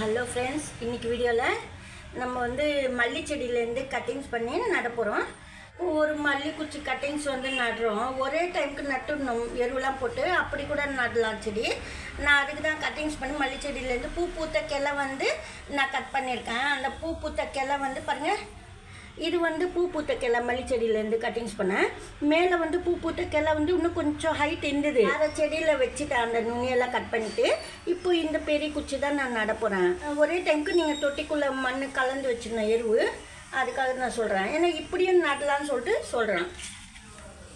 Hello friends இன்றைக்கி வீடியோவில் நம்ம வந்து மல்லி செடியிலேருந்து கட்டிங்ஸ் பண்ணி நட போகிறோம் ஒரு மல்லி குச்சி கட்டிங்ஸ் வந்து நடுறோம். ஒரே டைமுக்கு நட்டுடணும். எருவெல்லாம் போட்டு அப்படி கூட நடலாம் செடி. நான் அதுக்கு தான் கட்டிங்ஸ் பண்ணி மல்லி செடியிலேருந்து பூ பூத்த கிளை வந்து நான் கட் பண்ணியிருக்கேன். அந்த பூ பூத்த கிளை வந்து பாருங்கள் இது வந்து பூ பூத்த கிளை மல்லிச்செடியிலேருந்து கட்டிங்ஸ் பண்ணேன். மேலே வந்து பூ பூத்த கிளை வந்து இன்னும் கொஞ்சம் ஹைட் இருந்தது. அதை செடியில் வச்சுட்டேன் அந்த நுனியெல்லாம் கட் பண்ணிட்டு இப்போ இந்த பெரிய குச்சி தான் நான் நட போகிறேன் ஒரே டைமுக்கு நீங்கள் தொட்டிக்குள்ளே மண் கலந்து வச்சிருந்தேன் எருவு அதுக்காக நான் சொல்கிறேன் ஏன்னா இப்படியும் நடலான்னு சொல்லிட்டு சொல்கிறேன்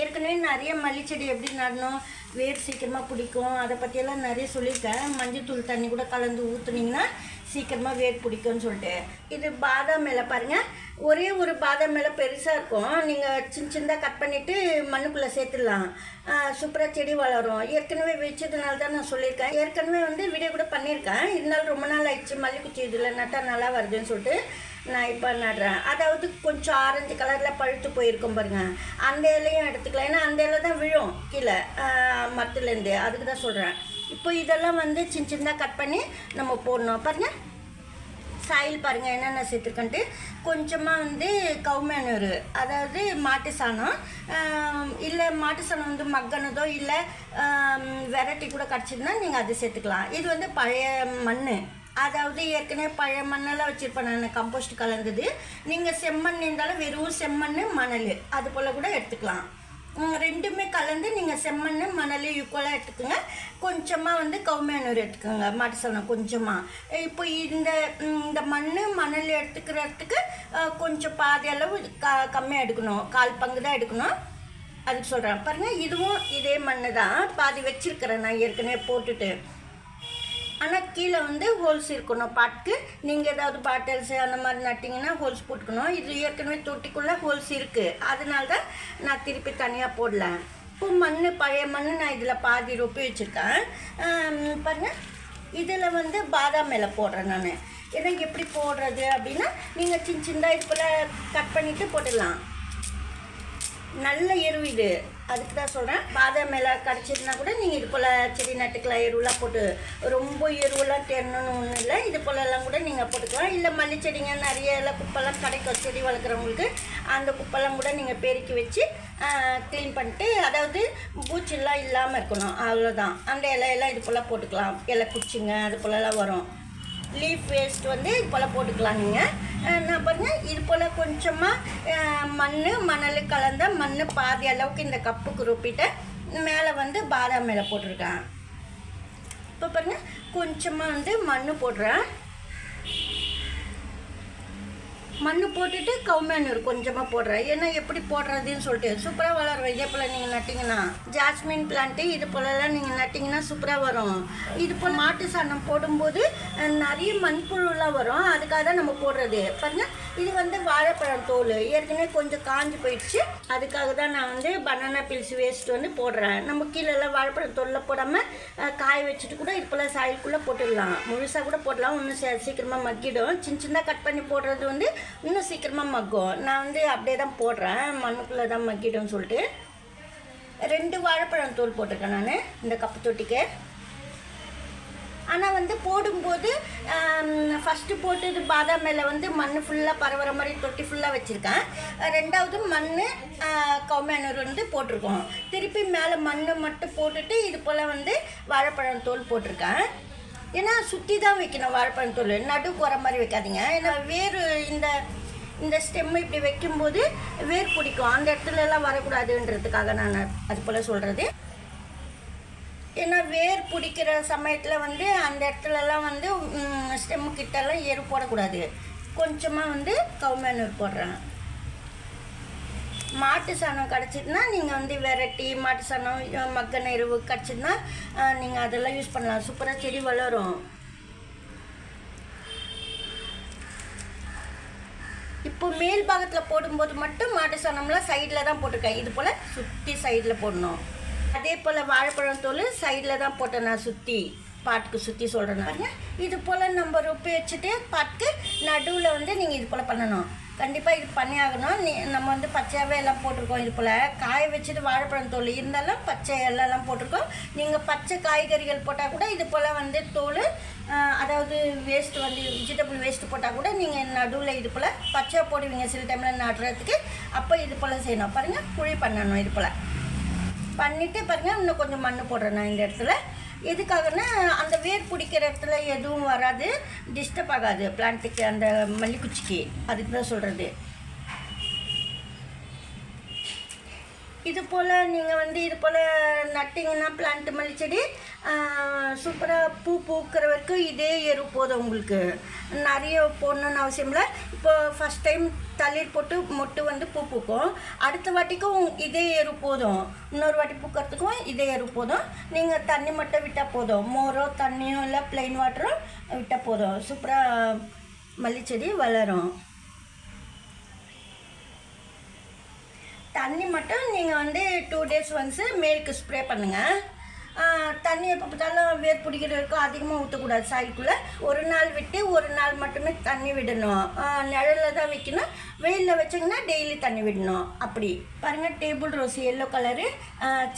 ஏற்கனவே நிறைய மல்லிச்செடி எப்படி நடணும் வேர் சீக்கிரமாக பிடிக்கும் அதை பற்றியெல்லாம் நிறைய சொல்லியிருக்கேன். மஞ்சத்தூள் தண்ணி கூட கலந்து ஊற்றுனீங்கன்னா சீக்கிரமாக வேர் பிடிக்கும்னு சொல்லிட்டு. இது பாதாம் மேலே பாருங்கள் ஒரே ஒரு பாதாம் மேலே பெருசாக இருக்கும். நீங்கள் சின்ன சின்னதாக கட் பண்ணிவிட்டு மண்ணுக்குள்ளே சேர்த்துடலாம். சூப்பராக செடி வளரும். ஏற்கனவே வச்சதுனால தான் நான் சொல்லியிருக்கேன். ஏற்கனவே வந்து வீடியோ கூட பண்ணியிருக்கேன். இருந்தாலும் ரொம்ப நாள் ஆயிடுச்சு. மல்லிக்குச்சி இதில் நட்டால் நல்லா வருதுன்னு சொல்லிட்டு. நான் இப்போ நடுறேன். அதாவது கொஞ்சம் ஆரஞ்சு கலரில் பழுத்து போயிருக்கும் பாருங்க. அந்த இலையும் எடுத்துக்கலாம். ஏன்னா அந்த இலை தான் விழும் கீழே. மரத்துலேருந்து அதுக்கு தான் சொல்கிறேன் இப்போ இதெல்லாம் வந்து சின்ன சின்னதாக கட் பண்ணி நம்ம போடணும். பாருங்கள் சாயில் பாருங்கள் என்னென்ன சேர்த்துருக்கன்ட்டு. கொஞ்சமாக வந்து கவுமேனூர் அதாவது மாட்டு சாணம். இல்லை மாட்டு சாணம் வந்து மக்கனதோ இல்லை வெரைட்டி கூட கிடச்சிதுன்னா நீங்கள் அதை சேர்த்துக்கலாம். இது வந்து பழைய மண் அதாவது ஏற்கனவே பழைய மண்ணெல்லாம் வச்சுருப்பேன் நான் கம்போஸ்ட் கலந்தது. நீங்கள் செம்மண் இருந்தாலும் வெறும் செம்மண் மணல். அது போல் கூட எடுத்துக்கலாம். ரெண்டுமே கலந்து நீங்கள் செம்மண் மணல் ஈக்குவலாக எடுத்துக்கோங்க. கொஞ்சமாக வந்து கவுமேனூர் எடுத்துக்கோங்க மாட்டு சாணம் கொஞ்சமாக இப்போ இந்த இந்த மண் மணல் எடுத்துக்கிறதுக்கு கொஞ்சம் பாதி அளவு க கம்மியாக எடுக்கணும். கால் பங்கு தான் எடுக்கணும். அதுக்கு சொல்கிறேன் பாருங்கள் இதுவும் இதே மண் தான் பாதி வச்சுருக்கிறேன் நான் ஏற்கனவே போட்டுட்டு. ஆனால் கீழே வந்து ஹோல்ஸ் இருக்கணும். பாட்டுக்கு நீங்கள் ஏதாவது பாட்டில்ஸ் அந்த மாதிரி நட்டிங்கன்னா ஹோல்ஸ் போட்டுக்கணும். இது ஏற்கனவே தொட்டிக்குள்ளே ஹோல்ஸ் இருக்குது அதனால தான் நான் திருப்பி தனியாக போடல. இப்போ மண் பழைய மண் நான் இதில் பாதி ரொப்பி வச்சுருக்கேன். ஆம், இதில் வந்து பாதாம் மேலே போடுறேன் நான். ஏன்னா எப்படி போடுறது அப்படின்னா நீங்கள் சின்ன சின்னதாக இது போல் கட் பண்ணிவிட்டு போட்டுடலாம். நல்ல எருவு இது. அதுக்கு தான் சொல்கிறேன் பாதாம் மேலே கிடச்சிதுன்னா கூட நீங்கள் இது போல் செடி நட்டுக்கலாம். எருவெலாம் போட்டு ரொம்ப எருவெல்லாம் தேடணும்னு ஒன்றும் இல்லை. இது போலெல்லாம் கூட நீங்கள் போட்டுக்கலாம். இல்லை மல்லி செடிங்க நிறைய எல்லாம் குப்பெல்லாம் கிடைக்கும் செடி வளர்க்குறவங்களுக்கு அந்த குப்பெல்லாம் கூட நீங்கள் பெருக்கி வச்சு க்ளீன் பண்ணிட்டு அதாவது பூச்சிலாம் இல்லாமல் இருக்கணும். அவ்வளோதான் அந்த இலையெல்லாம் இது போல் போட்டுக்கலாம். இலை குச்சிங்க அது போலலாம் வரும். லீஃப் வேஸ்ட் வந்து இது போல் போட்டுக்கலாம் நீங்கள் நான் பாருங்கள் இது போல் கொஞ்சமாக மண் மணல் கலந்த மண் பாதி அளவுக்கு இந்த கப்புக்கு ரொப்பிட்டு மேலே வந்து பாதாம் மேலே போட்டிருக்கேன். இப்போ பாருங்கள் கொஞ்சமாக வந்து மண் போடுறேன். மண் போட்டுட்டு கவுமேனூர் கொஞ்சமாக போடுறேன். ஏன்னா எப்படி போடுறதுன்னு சொல்லிட்டு சூப்பராக வளரும். இதே போல் நீங்கள் நட்டிங்கன்னா ஜாஸ்மின் பிளான்ட்டு இது போலலாம் நீங்கள் நட்டிங்கன்னா சூப்பராக வரும். இது போல் மாட்டு சாணம் போடும்போது நிறைய மண்புழுலாம் வரும். அதுக்காக தான் நம்ம போடுறது. பாருங்கள் இது வந்து வாழைப்பழம் தோல். ஏற்கனவே கொஞ்சம் காஞ்சி போயிடுச்சு. அதுக்காக தான் நான் வந்து பனானா பில்ஸ் வேஸ்ட் வந்து போடுறேன். நம்ம கீழெல்லாம் வாழைப்பழம் தோலில் போடாமல் காய வச்சுட்டு கூட இது போல் சாயலுக்குள்ளே போட்டுடலாம். முழுசாக கூட போடலாம். இன்னும் சீக்கிரமாக மக்கிடும். சின்ன சின்ன கட் பண்ணி போடுறது வந்து இன்னும் சீக்கிரமாக மக்கும். நான் வந்து அப்படியே தான் போடுறேன். மண்ணுக்குள்ளே தான் மக்கிடும்னு சொல்லிட்டு. ரெண்டு வாழைப்பழம் தோல் போட்டிருக்கேன் நான். இந்த கப்பு தொட்டிக்கு. ஆனால் வந்து போடும்போது ஃபஸ்ட்டு போட்டது பாதாம் மேலே வந்து மண் ஃபுல்லாக பரவுற மாதிரி தொட்டி ஃபுல்லாக வச்சுருக்கேன். ரெண்டாவது மண் கவுமேனூர் வந்து போட்டிருக்கோம். திருப்பி மேலே மண் மட்டும் போட்டுட்டு இது போல் வந்து வாழைப்பழம் தோல் போட்டிருக்கேன். ஏன்னா சுற்றி தான் வைக்கணும் வாழைப்பழம் தோல். நடு குற மாதிரி வைக்காதீங்க. ஏன்னா வேறு இந்த இந்த ஸ்டெம் இப்படி வைக்கும்போது வேர் பிடிக்கும். அந்த இடத்துல எல்லாம் வரக்கூடாதுன்றதுக்காக நான் அது போல் சொல்கிறது வேர் பிடிக்கிற சமயத்தில் வந்து அந்த இடத்துலலாம் வந்து ஸ்டெம்மு கிட்டலாம் எரு போடக்கூடாது. கொஞ்சமாக வந்து கவுமேனூர் போடுறேன். மாட்டு சாணம் கிடச்சிதுன்னா நீங்கள் வந்து வெரைட்டி மாட்டு சாணம் அஹ், மக்கன எருவு கிடச்சிதுன்னா நீங்கள் அதெல்லாம் யூஸ் பண்ணலாம். சூப்பராக செடி வளரும். இப்போ மேல் பாகத்தில் போடும்போது மட்டும் மாட்டு சாணம்லாம் சைடில் தான் போட்டிருக்கேன். இது போல் சுற்றி சைடில் போடணும். அதே போல் வாழைப்பழம் தோல் சைடில் தான் போட்டேன் நான் சுற்றி பாட்டுக்கு சுற்றி சொல்கிறேன் பாருங்க. இது போல் நம்ம ரொப்பி வச்சுட்டு பாட்டுக்கு நடுவில் வந்து நீங்கள் இது போல் பண்ணணும். கண்டிப்பாக இது பண்ணி ஆகணும். நீ நம்ம வந்து பச்சையாகவே எல்லாம் போட்டிருக்கோம் இது போல். காய வச்சுட்டு வாழைப்பழம் தோல் இருந்தாலும் பச்சை எல்லாம் போட்டிருக்கோம். நீங்கள் பச்சை காய்கறிகள் போட்டால் கூட இது போல் வந்து தோல் அதாவது வேஸ்ட் வந்து வெஜிடபிள் வேஸ்ட் போட்டால் கூட நீங்கள் நடுவில் இது போல் பச்சை போடுவீங்க சில டைமில் நடுறதுக்கு. அப்போ இது போல் செய்யணும். பாருங்கள் குழி பண்ணணும் இது போல். பண்ணிவிட்டு பாருங்கள் இன்னும் கொஞ்சம் மண் போடுறேன் நான் இந்த இடத்துல. எதுக்காகன்னா அந்த வேர் பிடிக்கிற இடத்துல எதுவும் வராது டிஸ்டர்ப் ஆகாது. பிளான்ட்டுக்கு அந்த மல்லிக்குச்சிக்கு. அதுக்கு தான் சொல்கிறது இது போல் நீங்கள் வந்து இது போல் நட்டிங்கன்னா பிளான்ட் மல்லிச்செடி சூப்பராக பூ பூக்கிற வரைக்கும் இதே எரு போதும் உங்களுக்கு. நிறைய போடணுன்னு அவசியம் இல்லை. இப்போ ஃபஸ்ட் டைம் தளிர் போட்டு மொட்டு வந்து பூ பூக்கும். அடுத்த வாட்டிக்கும் இதே எரு போதும். இன்னொரு வாட்டி பூக்கிறதுக்கும் இதே எரு போதும். நீங்கள் தண்ணி மட்டும் விட்டால் போதும். மோரோ தண்ணியோ இல்லை ப்ளைன் வாட்டரோ விட்டால் போதும். சூப்பராக மல்லிச்செடி வளரும். தண்ணி மட்டும் நீங்கள் வந்து டூ டேஸ் ஒன்ஸு மேலுக்கு ஸ்ப்ரே பண்ணுங்கள் தண்ணி எப்போ பார்த்தாலும் வேர் பிடிக்கிற வரைக்கும் அதிகமாக ஊற்றக்கூடாது சாய்க்குள்ளே ஒரு நாள் விட்டு ஒரு நாள் மட்டுமே தண்ணி விடணும். நிழலில் தான் வைக்கணும். வெயிலில் வச்சிங்கன்னா டெய்லி தண்ணி விடணும். அப்படி. பாருங்கள் டேபிள் ரோஸ் எல்லோ கலரு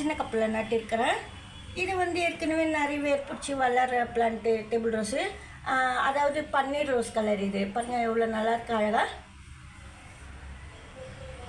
சின்ன கப்பில் நட்டிருக்கிறேன். இது வந்து ஏற்கனவே நிறைய வேர் பிடிச்சி வளர்கிற பிளான்ட்டு டேபிள் ரோஸு அதாவது பன்னீர் ரோஸ் கலர் இது. பாருங்கள் எவ்வளோ நல்லாயிருக்கு அழகாக